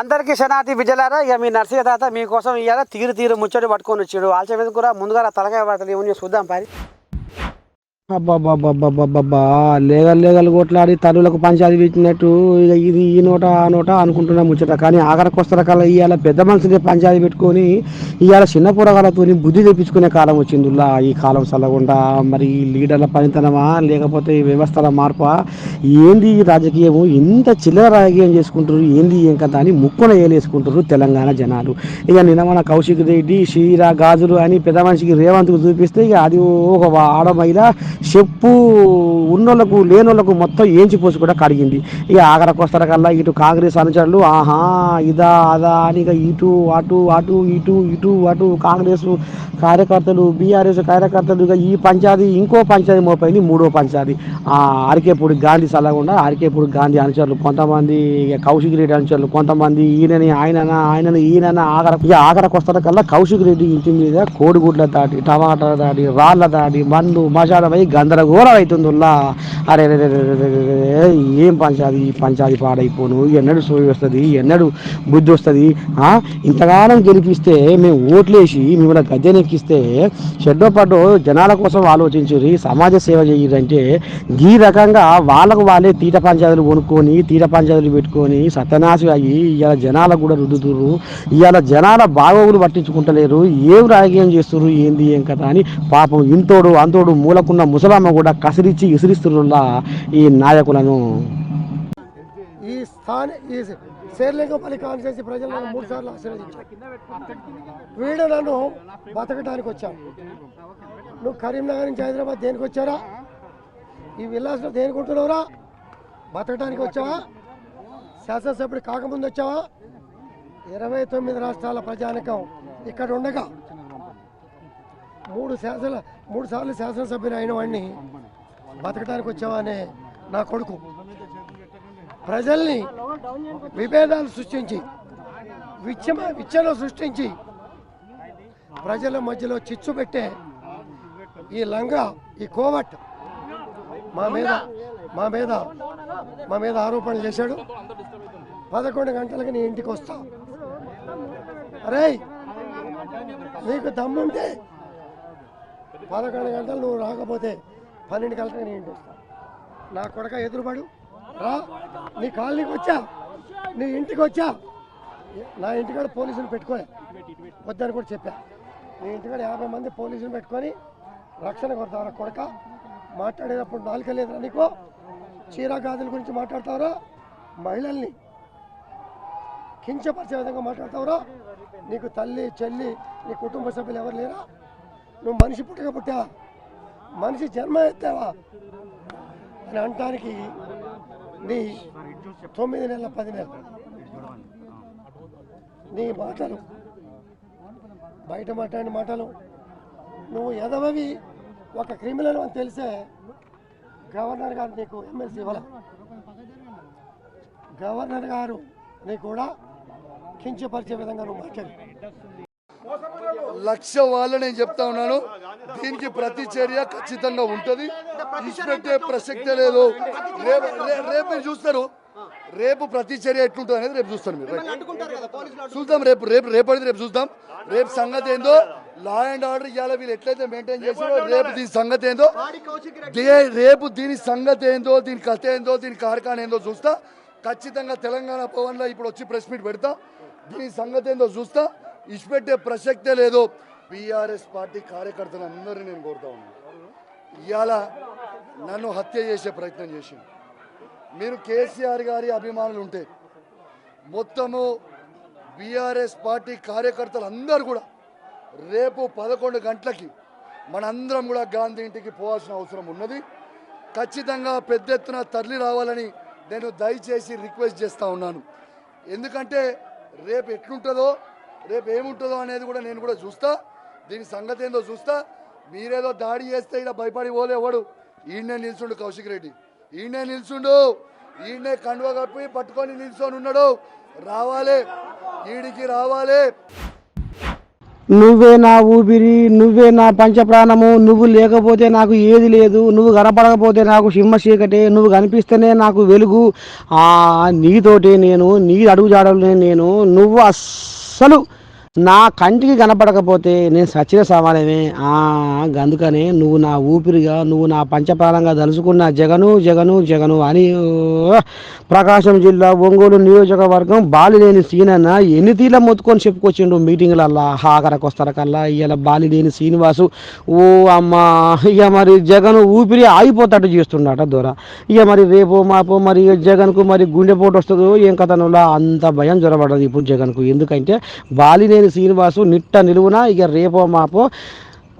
అందరికీ శనాతి విజయలారా ఇక మీ నర్సయ్య తాత మీకోసం ఇవాళ తీరు తీరు ముచ్చటి పట్టుకొని వచ్చాడు. ఆల్చ మీద కూడా ముందుగా తలకాయ పడతలు ఏమని చూద్దాం పారి. అబ్బాబ్బాబ్బాబ్బాబ్బా లేగలు లేగలు కొట్లాడి తల్లులకు పంచాది పెట్టినట్టు ఇక ఇది ఈ నోట ఆ నోట అనుకుంటున్నా ముచ్చట. కానీ ఆఖరికి వస్తున్న కాలం ఇవాళ పెద్ద మనుషులే పంచాది పెట్టుకొని ఇవాళ చిన్న పొరగాలతో బుద్ధి తెప్పించుకునే కాలం వచ్చిందిలా ఈ కాలం చల్లకుండా. మరి లీడర్ల పనితనమా లేకపోతే ఈ వ్యవస్థల మార్పా? ఏంది ఈ రాజకీయము? ఇంత చిల్లర రాజకీయం చేసుకుంటారు ఏంది ఏం కదా అని ముక్కున ఏలేసుకుంటారు తెలంగాణ జనాలు. ఇక నిన్న మన కౌశిక్ రెడ్డి షీరా గాజులు అని పెద్ద మనిషికి రేవంత్కు చూపిస్తే ఇక అది ఒక ఆడమైల చెప్పు ఉన్నోళ్ళకు లేనోళ్ళకు మొత్తం ఏంచిపోసి కూడా కడిగింది. ఇక ఆఖరికి కల్లా ఇటు కాంగ్రెస్ అనుచరులు ఆహా ఇదా అదా అని ఇక ఇటు అటు అటు ఇటు ఇటు అటు కాంగ్రెస్ కార్యకర్తలు బీఆర్ఎస్ కార్యకర్తలు ఇక ఈ పంచాయతీ ఇంకో పంచాయతీ మోపైంది మూడో పంచాయతీ. ఆ అరికేపూడి గాంధీ సలగుండా అరికేపూడి గాంధీ అనుచరులు కొంతమంది ఇక కౌశిక్ రెడ్డి అనుచరులు కొంతమంది ఈయనని ఆయనన ఆయనని ఈయనన ఆఖర ఇక ఆఖరికి కల్లా కౌశిక్ రెడ్డి ఇంటి మీద కోడిగుడ్ల దాటి టమాటా దాడి రాళ్ళ దాడి మందు మసాలమై గందరగోళం అవుతుందిలా అరే ఏం పంచాది? ఈ పంచాది పాడైపోను. ఎన్నడు సోయి వస్తుంది ఎన్నడు బుద్ధి వస్తుంది ఇంతకాలం గెలిపిస్తే మేము ఓట్లేసి మిమ్మల్ని గద్దెనెక్కిస్తే షెడ్డో పడ్డో జనాల కోసం ఆలోచించి సమాజ సేవ చేయాలంటే ఈ రకంగా వాళ్ళకు వాళ్ళే తీట పంచాయతీలు కొనుక్కొని తీట పంచాయతీలు పెట్టుకొని సత్యనాశి అయ్యి ఇవాళ జనాలకు కూడా రుద్దుతురు ఇవాళ జనాల బాగోగులు పట్టించుకుంటలేరు. ఏం రాజకీయం చేస్తుర్రు ఏంది ఏం కదా అని పాపం ఇంతోడు అంతోడు మూలకున్న ముసలమ్మ కూడా కసిరించి ఇసిరిస్తున్న ఈ నాయకులను ఈ స్థాని ఈ శేర్లింగపల్లి కాన్స్టిట్యూన్సీ ప్రజలు నన్ను మూడు సార్లు ఆశీర్వదించారు. వీడు నన్ను బతకడానికి వచ్చాను నువ్వు కరీంనగర్ నుంచి హైదరాబాద్ దేనికి వచ్చారా ఈ విల్లాస్లో దేనికి ఉంటున్నావురా? బతకడానికి వచ్చావా? శాసనసభ్యుడు కాకముందు వచ్చావా? ఇరవై తొమ్మిది రాష్ట్రాల ప్రజానికం ఇక్కడ ఉండగా మూడు శాసన మూడు సార్లు శాసనసభ్యులు అయిన వాడిని బతకడానికి వచ్చావా నా కొడుకు. ప్రజల్ని విభేదాలు సృష్టించి విచ్చమ విచ్చలు సృష్టించి ప్రజల మధ్యలో చిచ్చు పెట్టే ఈ లంగా ఈ కోవట్ మా మీద మా మీద మా మీద ఆరోపణలు చేశాడు. పదకొండు గంటలకు నీ ఇంటికి వస్తా. అరే నీకు దమ్ముంటే పదకొండు గంటలు నువ్వు రాకపోతే పన్నెండు గంటలకు నీ ఇంటి వస్తా. నా కొడక ఎదురుపడు. రా. నీ కాలనీకి వచ్చా. నీ ఇంటికి వచ్చా. నా ఇంటికాడ పోలీసులు పెట్టుకోలే వద్దని కూడా చెప్పా. నీ ఇంటికాడ యాభై మంది పోలీసులు పెట్టుకొని రక్షణ కొడతారా కొడక? మాట్లాడేటప్పుడు నాలుక లేదురా నీకు? చీర గాజుల గురించి మాట్లాడతావురా? మహిళల్ని కించపరిచే విధంగా మాట్లాడతావురా? నీకు తల్లి చెల్లి నీ కుటుంబ సభ్యులు ఎవరు లేరా? నువ్వు మనిషి పుట్టక పుట్టావా? మనిషి జన్మ ఎత్తావా? అని అనటానికి నీ తొమ్మిది నెలల పది నెలలు. నీ మాటలు. బయట మాట్లాడిన మాటలు. నువ్వు ఎదవవి ఒక క్రిమినల్ అని తెలిసే గవర్నర్ గారు నీకు ఎమ్మెల్సీ ఇవ్వాల. గవర్నర్ గారు నీకు కూడా కించపరిచే విధంగా నువ్వు మాట్లాడు. లక్ష వాళ్ళు నేను చెప్తా ఉన్నాను. దీనికి ప్రతి చర్య ఖచ్చితంగా ఉంటుంది. ఇచ్చిపెట్టే ప్రసక్తే లేదు. రేపు రేపు మీరు చూస్తారు. రేపు ప్రతి చర్య ఎట్లుంటుంది అనేది రేపు చూస్తాను మీరు. చూద్దాం రేపు రేపు రేపటిది రేపు చూద్దాం. రేపు సంగతి ఏందో? లా అండ్ ఆర్డర్ ఇవాళ వీళ్ళు ఎట్లయితే మెయింటైన్ చేసారో రేపు దీని సంగతి ఏందో? రేపు దీని సంగతి ఏందో దీని కథ ఏందో దీని కార్ఖాన ఏందో చూస్తా. ఖచ్చితంగా తెలంగాణ భవన్లో ఇప్పుడు వచ్చి ప్రెస్ మీట్ పెడతా. దీని సంగతి ఏందో చూస్తా. ఇచ్చిపెట్టే ప్రసక్తే లేదు. బీఆర్ఎస్ పార్టీ కార్యకర్తలు అందరినీ నేను కోరుతా ఉన్నాను ఇవాళ నన్ను హత్య చేసే ప్రయత్నం చేసింది మీరు కేసీఆర్ గారి అభిమానులు ఉంటే మొత్తము బీఆర్ఎస్ పార్టీ కార్యకర్తలు అందరూ కూడా రేపు పదకొండు గంటలకి మనందరం కూడా గాంధీ ఇంటికి పోవాల్సిన అవసరం ఉన్నది. ఖచ్చితంగా పెద్ద ఎత్తున తరలి రావాలని నేను దయచేసి రిక్వెస్ట్ చేస్తూ ఉన్నాను. ఎందుకంటే రేపు ఎట్లుంటుందో రేపు ఏముంటుందో అనేది కూడా నేను కూడా చూస్తా. దీని సంగతి ఏందో చూస్తా. మీరేదో దాడి చేస్తే ఇలా భయపడి పోలేవాడు ఈయనే నిల్చుండు కౌశిక్ రెడ్డి. ఈయనే నిల్చుండు. ఈయనే కండువ కప్పి పట్టుకొని నిల్చొని ఉన్నాడు. రావాలి. ఈడికి రావాలి. నువ్వే నా ఊపిరి నువ్వే నా పంచప్రాణము నువ్వు లేకపోతే నాకు ఏది లేదు నువ్వు కనపడకపోతే నాకు సింహ చీకటే నువ్వు కనిపిస్తేనే నాకు వెలుగు. ఆ నీతోటే నేను నీ అడుగుజాడలనే నేను నువ్వు అస్ selalu నా కంటికి కనపడకపోతే నేను సచిన సమానమే ఆ అందుకనే నువ్వు నా ఊపిరిగా నువ్వు నా పంచప్రాణంగా తలుచుకున్న జగను జగను జగను అని ప్రకాశం జిల్లా ఒంగోలు నియోజకవర్గం బాలిలేని సీనన్న ఎన్ని తీర్ల మొత్తుకొని చెప్పుకొచ్చిండు మీటింగ్లల్లా? ఆఖరకు వస్తారకల్లా ఇవాళ బాలిలేని శ్రీనివాసు ఓ అమ్మ ఇక మరి జగన్ ఊపిరి ఆగిపోతాడు చేస్తున్నాడట దొర. ఇక మరి రేపు మాపో మరి జగన్కు మరి గుండెపోటు వస్తుందో ఏం కథనులా అంత భయం జ్వరపడదు ఇప్పుడు జగన్కు. ఎందుకంటే బాలిలేని శ్రీనివాసు నిట్ట నిలువున ఇక రేపో మాపో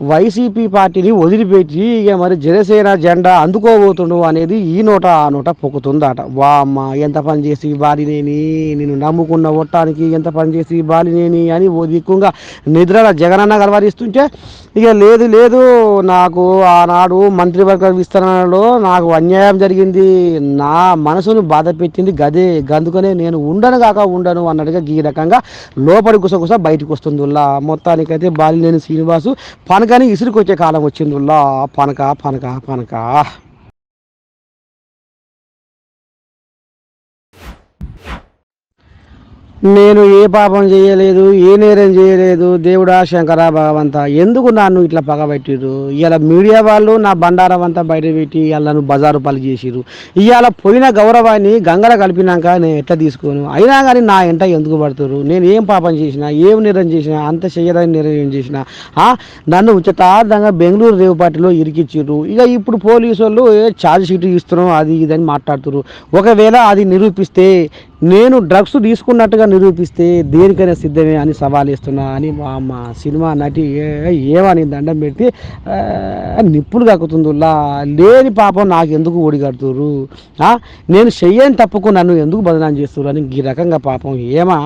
వైసీపీ పార్టీని వదిలిపెట్టి ఇక మరి జనసేన జెండా అందుకోబోతుండు అనేది ఈ నోట ఆ నోట పొక్కుతుందట. వా అమ్మ ఎంత పని చేసి బాలినేని నేను? నమ్ముకున్న ఒట్టానికి ఎంత పని చేసి బాలినేని అని ఓ దిక్కుంగా నిద్రల జగనన్న గలవరిస్తుంటే ఇక లేదు లేదు నాకు ఆనాడు మంత్రివర్గ విస్తరణలో నాకు అన్యాయం జరిగింది. నా మనసును బాధ పెట్టింది గదే. గందుకనే నేను ఉండను కాక ఉండను అన్నట్టుగా ఈ రకంగా లోపలి గుసగుస బయటకు వస్తుందిల్లా మొత్తానికైతే బాలినేని శ్రీనివాసు పనకని ఇసురుకొచ్చే కాలం వచ్చిందిల్లా పనక పనక పనక. నేను ఏ పాపం చేయలేదు ఏ నేరం చేయలేదు దేవుడా శంకర భగవంత. ఎందుకు నన్ను ఇట్లా పగబెట్టిరు ఇవాళ మీడియా వాళ్ళు నా బండారం అంతా బయట పెట్టి నన్ను బజారు పలు చేసిరు ఇవాళ పోయిన గౌరవాన్ని గంగల కలిపినాక నేను ఎట్లా తీసుకోను? అయినా కానీ నా ఎంట ఎందుకు పడుతురు నేను ఏం పాపం చేసినా ఏం నేరం చేసినా అంత చేయడానికి నేరం ఏం చేసినా నన్ను ఉచితార్థంగా బెంగళూరు రేవుపాటిలో ఇరికిచ్చిర్రు. ఇక ఇప్పుడు పోలీసు వాళ్ళు ఏ ఛార్జ్ షీట్ ఇస్తున్నాం అది ఇదని మాట్లాడుతున్నారు ఒకవేళ అది నిరూపిస్తే నేను డ్రగ్స్ తీసుకున్నట్టుగా నిరూపిస్తే దేనికైనా సిద్ధమే అని సవాల్ ఇస్తున్నా అని మా అమ్మ సినిమా నటి ఏ- ఏమని దండం పెడితే నిప్పులు కక్కుతుందిలా లేని పాపం నాకు ఎందుకు ఓడిగడుతురు నేను చెయ్యని తప్పుకు నన్ను ఎందుకు బదనాం చేస్తురు అని ఈ రకంగా పాపం. ఏమా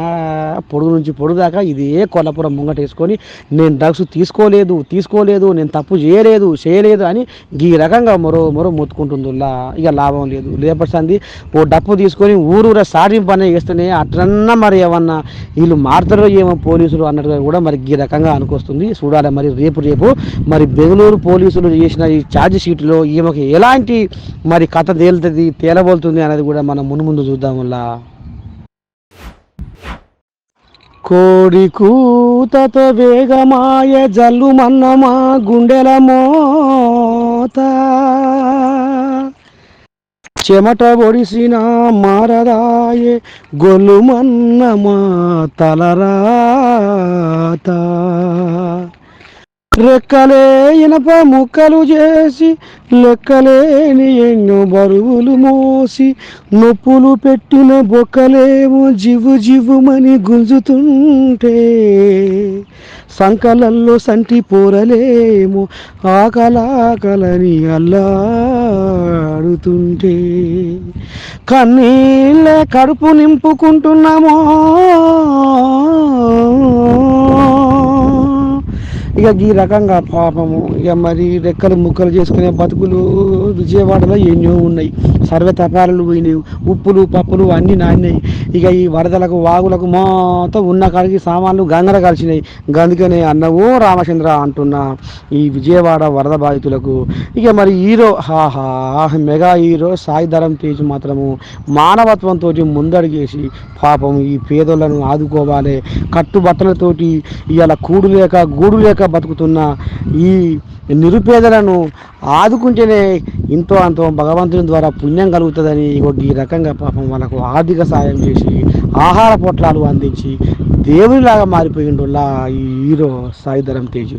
పొడుగు నుంచి పొడుగు దాకా ఇది ఏ కొల్లపురం ముంగటేసుకొని నేను డ్రగ్స్ తీసుకోలేదు తీసుకోలేదు నేను తప్పు చేయలేదు చేయలేదు అని ఈ రకంగా మరో మరో మొత్తుకుంటుందిలా ఇక లాభం లేదు. లేపస్తుంది ఓ డప్పు తీసుకొని ఊరూర సాటి పని చేస్తేనే అట్లన్నా మరి ఏమన్నా వీళ్ళు మారుతారో ఏమో పోలీసులు అన్నట్టుగా కూడా మరి ఈ రకంగా అనుకొస్తుంది. చూడాలి మరి రేపు రేపు మరి బెంగళూరు పోలీసులు చేసిన ఈ ఛార్జ్ షీట్లో ఈమెకి ఎలాంటి మరి కథ తేలుతుంది తేలబోతుంది అనేది కూడా మనం మునుముందు చూద్దాం వల్ల కోడి కూతతో వేగమాయ జల్లు మన్నమా గుండెల మోత. చెమట ఒడిసిన మారదాయే గొల్లు మన్నమా తలరాత. రెక్కలే ఇనప ముక్కలు చేసి లెక్కలేని ఎన్నో బరువులు మోసి నొప్పులు పెట్టిన బొక్కలేమో జివు జివుమని గుంజుతుంటే సంకలల్లో సంటి పోరలేమో ఆకలాకలని అల్లాడుతుంటే. కన్నీళ్ళ కడుపు నింపుకుంటున్నామో ఇక ఈ రకంగా పాపము. ఇక మరి రెక్కలు ముక్కలు చేసుకునే బతుకులు విజయవాడలో ఎన్నో ఉన్నాయి. సర్వతపాలు పోయినాయి ఉప్పులు పప్పులు అన్నీ నానినాయి. ఇక ఈ వరదలకు వాగులకు మొత్తం ఉన్న కాడికి సామాన్లు గంగర కలిసినాయి గందుకనే అన్నవో రామచంద్ర అంటున్న ఈ విజయవాడ వరద బాధితులకు. ఇక మరి హీరో హాహా మెగా హీరో సాయిధరం తేజ్ మాత్రము మానవత్వంతో ముందడిగేసి పాపం ఈ పేదోళ్ళను ఆదుకోవాలి. కట్టుబట్టలతోటి ఇవాళ కూడు లేక గూడు లేక బతుకుతున్న ఈ నిరుపేదలను ఆదుకుంటేనే ఇంతో అంతో భగవంతుని ద్వారా పుణ్యం కలుగుతుందని ఈ రకంగా పాపం వాళ్ళకు ఆర్థిక సాయం చేసి ఆహార పొట్లాలు అందించి దేవునిలాగా మారిపోయిండులా ఈ హీరో సాయిధరం తేజు.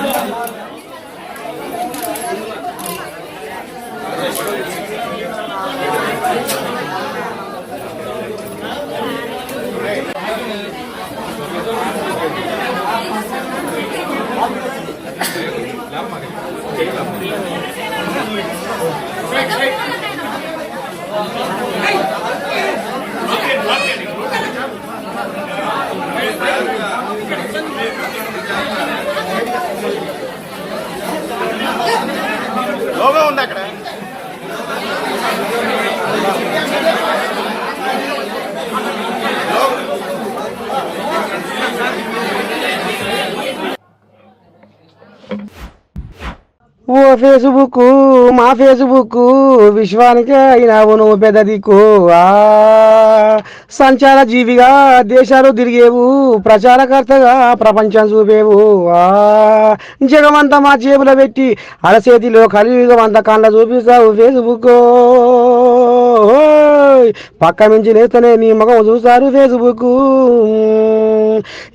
ఓ ఫేస్బుక్ మా ఫేస్బుక్ విశ్వానికి అయినావు నువ్వు పెద్ద దిక్కు. ఆ సంచార జీవిగా దేశాలు తిరిగేవు ప్రచారకర్తగా ప్రపంచం చూపేవు. ఆ జగమంతా మా జేబులో పెట్టి అరచేతిలో కలియుగం అంత కండ చూపిస్తావు ఫేస్బుక్ పక్క నుంచి లేస్తేనే నీ మగం చూస్తారు ఫేస్బుక్.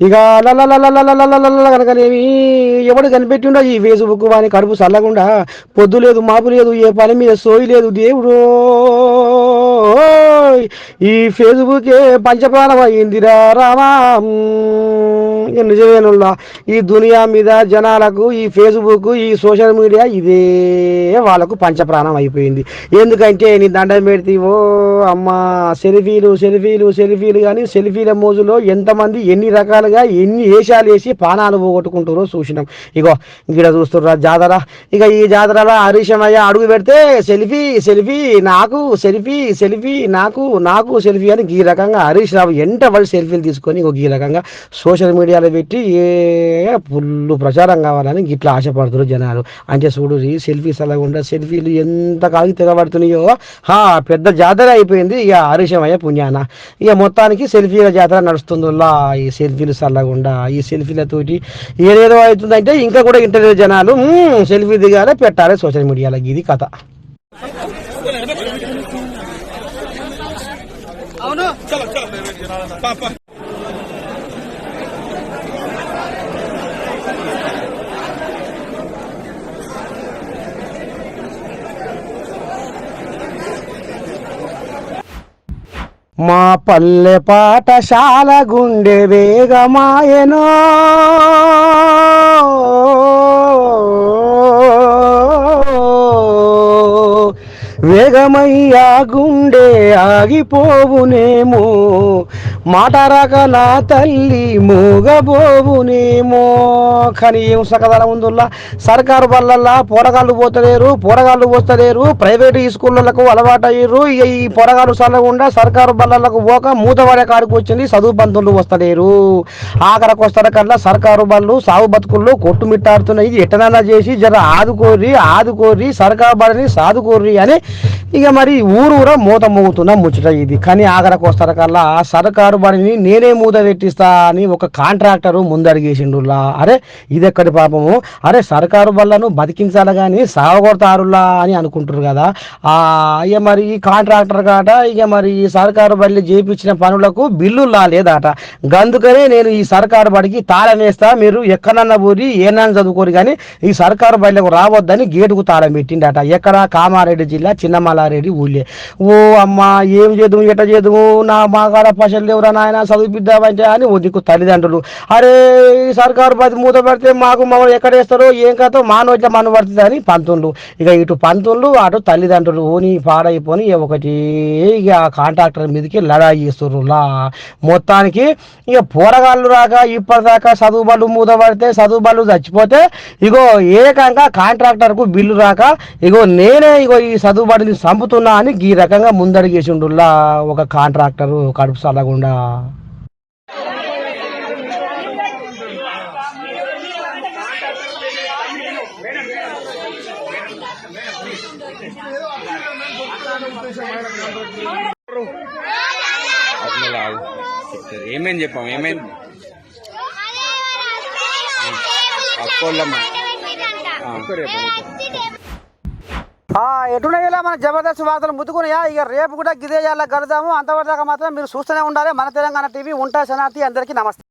ఇక కనుకనేవి కనుకనేమి ఎవడు కనిపెట్టిండో ఈ ఫేస్బుక్ వాని కడుపు చల్లకుండా పొద్దు లేదు మాపు లేదు ఏ పని మీద సోయి లేదు దేవుడు. ఈ ఫేస్బుకే పంచప్రాణం అయిందిరా రామా. నిజమేనుల్లా ఈ దునియా మీద జనాలకు ఈ ఫేస్బుక్ ఈ సోషల్ మీడియా ఇదే వాళ్ళకు పంచప్రాణం అయిపోయింది. ఎందుకంటే నీ దండం పెడితేవో అమ్మ సెల్ఫీలు సెల్ఫీలు సెల్ఫీలు కానీ సెల్ఫీల మోజులో ఎంతమంది ఎన్ని రకాలుగా ఎన్ని వేషాలు వేసి పానాలు పోగొట్టుకుంటారో చూసినాం. ఇగో ఇక్కడ చూస్తుర్రా జాతర. ఇక ఈ జాతరలో హరీశమయ్య అడుగు పెడితే సెల్ఫీ సెల్ఫీ నాకు సెల్ఫీ సెల్ఫీ నాకు నాకు సెల్ఫీ అని ఈ రకంగా హరీష్ రావు ఎంట వాళ్ళు సెల్ఫీలు తీసుకొని ఒక ఈ రకంగా సోషల్ మీడియా మీడియాలో పెట్టి ఏ ఫుల్ ప్రచారం కావాలని ఇట్లా ఆశపడుతున్నారు జనాలు. అంటే చూడు ఈ సెల్ఫీస్ అలా ఉండ సెల్ఫీలు ఎంత కాగి తెగబడుతున్నాయో హా పెద్ద జాతర అయిపోయింది. ఇక ఆరుషమయ్య పుణ్యాన. ఇక మొత్తానికి సెల్ఫీల జాతర నడుస్తుందిలా ఈ సెల్ఫీలు చల్లగుండా ఈ సెల్ఫీలతోటి ఏదేదో అవుతుందంటే ఇంకా కూడా ఇంటర్వ్యూ జనాలు సెల్ఫీ దిగాలి పెట్టాలి సోషల్ మీడియాలో. ఇది కథ. మా పల్లె పాఠశాల గుండె వేగమాయనో. వేగమయ్యా గుండె ఆగిపోవునేమో మాట రకల తల్లి మూగబోవునేమో. కానీ ఏం సకదల ఉందిలా సర్కారు వల్లల్లా పోరగాళ్ళు పోతలేరు పోరగాళ్ళు పోస్తలేరు ప్రైవేట్ స్కూళ్ళకు అలవాటు అయ్యారు ఇక ఈ పోరగాళ్ళు చల్లకుండా సర్కారు బళ్ళలకు పోక మూతవాడే కాడికి వచ్చింది చదువు బంధువులు వస్తలేరు. ఆఖరకు వస్తారు కల్లా సర్కారు బళ్ళు సాగు బతుకుల్లో కొట్టుమిట్టాడుతున్నాయి ఎట్టనన్నా చేసి జర ఆదుకోర్రి ఆదుకోర్రి సర్కారు బడిని సాదుకోర్రి అని ఇక మరి ఊరూర మూత మోగుతున్న ముచ్చట ఇది. కానీ ఆఖరకు వస్తారు కల్లా సర్కారు బడిని నేనే మూత పెట్టిస్తా అని ఒక కాంట్రాక్టరు ముందడిగేసిండులా అరే ఇది ఎక్కడి పాపము? అరే సర్కారు బళ్ళను బతికించాలి కానీ సావగొడతారులా అని అనుకుంటారు కదా. ఇక మరి ఈ కాంట్రాక్టర్ కాట ఇక మరి ఈ సర్కారు బళ్ళు చేపించిన పనులకు బిల్లు లేదట. అందుకనే నేను ఈ సర్కారు బడికి తాళం వేస్తా మీరు ఎక్కడన్నా పోరి ఏనన్నా చదువుకోరు కానీ ఈ సర్కారు బళ్ళకు రావద్దని గేటుకు తాళం పెట్టిండట. ఎక్కడ కామారెడ్డి జిల్లా చిన్నమల్లారెడ్డి ఊళ్ళే. ఓ అమ్మా ఏం చేద్దాము ఎట్ట చేద్దాము నా మా కాడ పశలు లేవురా నాయన చదివిద్దామంటే అని ఓ తల్లిదండ్రులు. అరే ఈ సర్కారు బతి మూత పెడితే మాకు మమ్మల్ని ఎక్కడ వేస్తారో ఏం కాదో మా నోట్ల మన్ను పడుతుంది అని పంతులు ఇక ఇటు పంతులు అటు తల్లిదండ్రులు ఓని పాడైపోని ఒకటి ఇక ఆ కాంట్రాక్టర్ మీదకి లడాయి చేస్తుర్రు లా మొత్తానికి ఇక పోరగాళ్ళు రాక ఇప్పటిదాకా చదువు బళ్ళు మూత పడితే చదువు బళ్ళు చచ్చిపోతే ఇగో ఏకంగా కాంట్రాక్టర్కు బిల్లు రాక ఇగో నేనే ఇగో ఈ చదువు బడిని చంపుతున్నా అని ఈ రకంగా ముందడిగేసిండుల్లా ఒక కాంట్రాక్టరు కడుపు. చెప్తారు ఏమైంది చెప్పాం ఏమైంది అక్కోళ్ళమ్మ ఎటున్నాయి మన జబర్దస్త్ వార్తలు ముద్దుకున్నాయా ఇక రేపు కూడా గిదే గడదాము అంతవరదాకా మాత్రం మీరు చూస్తూనే ఉండాలి. మన తెలంగాణ టీవీ ఉంటా శనాతి అందరికీ నమస్తే.